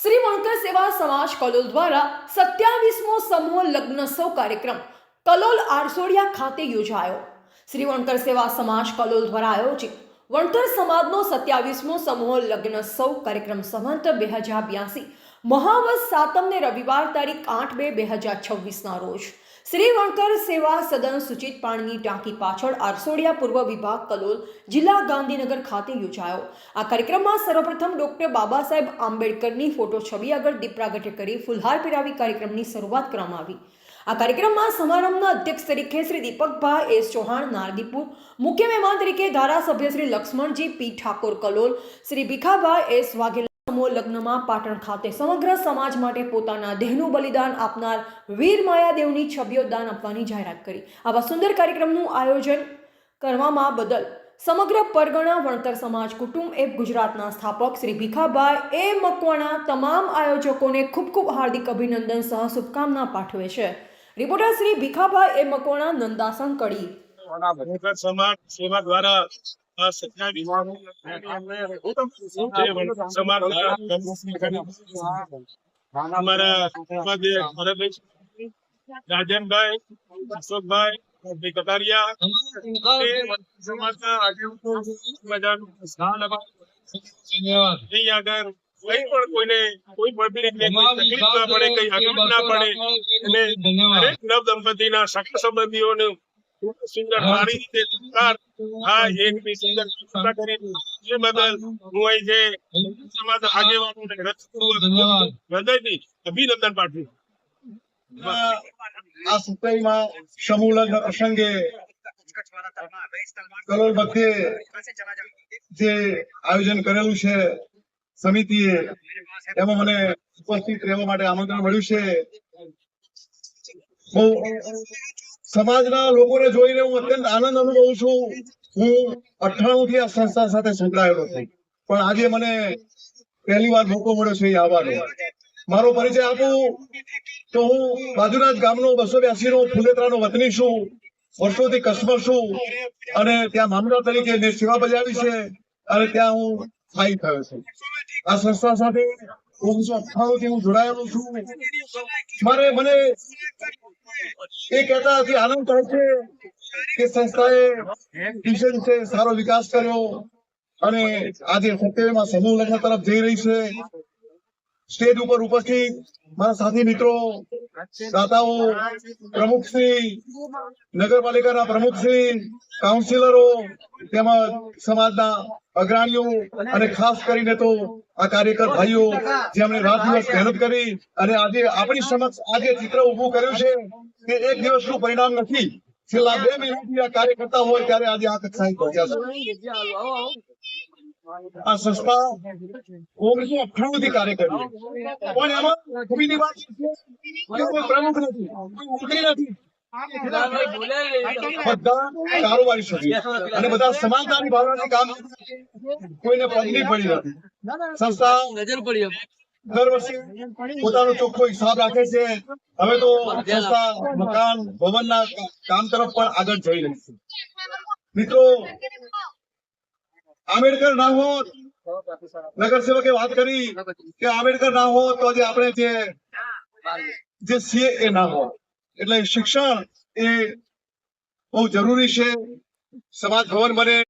શ્રી વણકર સેવા સમાજ કલોલ દ્વારા સત્યાવીસમો સમૂહ લગ્નોત્સવ કાર્યક્રમ કલોલ આરસોડિયા ખાતે યોજાયો. શ્રી વણકર સેવા સમાજ કલોલ દ્વારા આયોજિત વણકર સમાજનો સત્યાવીસમો સમૂહ લગ્નોત્સવ કાર્યક્રમ સંવંત બે હજાર બ્યાસી મહાવસ સાતમને રવિવાર તારીખ આઠ બે બે હજાર છવ્વીસના રોજ શ્રી વણકર સેવા સદન સૂચિત પાણીની ટાંકી પાછળ આરસોડિયા પૂર્વ વિભાગ કલોલ જિલ્લા ગાંધીનગર ખાતે યોજાયો. આ કાર્યક્રમમાં સર્વપ્રથમ ડોક્ટર બાબા સાહેબ આંબેડકરની ફોટો છબી આગળ દીપ કરી ફુલહાર પહેરાવી કાર્યક્રમની શરૂઆત કરવામાં આવી. આ કાર્યક્રમમાં સમારંભના અધ્યક્ષ તરીકે શ્રી દીપકભાઈ એસ ચૌહાણ નારદીપુર મુખ્ય મહેમાન તરીકે ધારાસભ્ય શ્રી લક્ષ્મણજી પી ઠાકોર કલોલ, શ્રી ભીખાભાઈ એસ વાઘેલા લગ્નમાં પાટણ ખાતે સમગ્ર સમાજ માટે પોતાના દેહનું બલિદાન આપનાર વીર માયાદેવની છબીઓ દાન આપવાની જાહેરાત કરી. આવા સુંદર કાર્યક્રમનું આયોજન કરવામાં બદલ સમગ્ર પરગણા વણકર સમાજ, કુટુંબ એ ગુજરાતના સ્થાપક શ્રી ભીખાભાઈ એ મકવાણા તમામ આયોજકોને ખૂબ ખૂબ હાર્દિક અભિનંદન સહ શુભકામના પાઠવે છે. Reporter Shri Bhikhabhai A Makwana Nandasan Kadi. સમાજ, સેવા દ્વારા રાજનભાઈ અશોકભાઈ ભાઈ કટારિયા સમાજના આગેવાનો બધાનું અહીં આગળ કોઈ પણ કોઈને કોઈ તકલીફ ના પડે કઈ આગળ ના પડે અને દરેક નવ દંપતીના સગા સંબંધીઓને ખૂબ સુંદર સારી રીતે સત્કાર આ એક સુંદર વ્યવસ્થા કરી એ બદલ હું અહીં જે સમાજ આગેવાનોને હૃદયપૂર્વક હૃદયથી અભિનંદન પાઠવું આ સુકઈમાં સમૂહ લગ્ન પ્રસંગે કલોલ મધ્યે જે આયોજન કરેલું છે સમિતિએ એમાં મને ઉપસ્થિત રહેવા માટે આમંત્રણ મળ્યું છે. બહુ સમાજના લોકોને જોઈને હું અત્યંત આનંદ અનુભવું છું. હું અઠ્ઠાણું થી આ સંસ્થા સાથે સંકળાયેલો છું. પણ આજે મને પહેલી વાર મોકો મળ્યો છે આવવાનો. મારો પરિચય આપું તો હું બાજુના જ ગામનો બસો બ્યાસી નો ફુલેત્રાનો વતની છું. વર્ષોથી કસ્ટમર છું અને ત્યાં મામલા તરીકે મેં સેવા બજાવી છે અને ત્યાં હું સ્થાયી થયો છું. આ સંસ્થા સાથે ઓગણીસો અઠ્ઠાણું થી હું જોડાયેલો છું. મારે મને એ કહેતા હતી, આનંદ થાય છે કે સંસ્થાએ દિવસે છે, સારો વિકાસ કર્યો અને આજે સત્યમાં સમૂહ લગ્ન તરફ જઈ રહી છે. સ્ટેજ ઉપર ઉપસ્થિત મારા સાથી મિત્રો દાતાઓ પ્રમુખશ્રી નગરપાલિકાના પ્રમુખશ્રી કાઉન્સિલરો, તેમજ સમાજના અગ્રણીઓ અને ખાસ કરીને તો આ કાર્યકર ભાઈઓ જેમણે રાત દિવસ મહેનત કરી અને આજે આપણી સમક્ષ આજે ચિત્ર ઉભું કર્યું છે કે એક દિવસનું પરિણામ નથી. છેલ્લા બે મહિનાથી આ કાર્ય કરતા હોય ત્યારે આજે આ કક્ષાએ પહોંચ્યા છે. આ સંસ્થા ઓગણીસો અઠ્ઠાણું કાર્ય કરી પણ એમાં ખૂબીની વાત કોઈ પ્રમુખ નથી, કોઈ મંત્રી નથી. બધા કારોબારી સભ્યો. અને બધા સમાજદારી ભાવનાથી કામ કોઈને પગલી પડી નથી. સંસ્થા પડી દર વર્ષે પોતાનો ચોખ્ખો હિસાબ રાખે છે. હવે તો સંસ્થા મકાન, ભવનના કામ તરફ પણ આગળ જઈ રહી છે. મિત્રો આંબેડકર ના હોત નગર સેવકે વાત કરી કે આંબેડકર ના હોત તો આજે આપણે જે જે એ ના હોત. એટલે શિક્ષણ એ બહુ જરૂરી છે. સમાજ ભવન બને.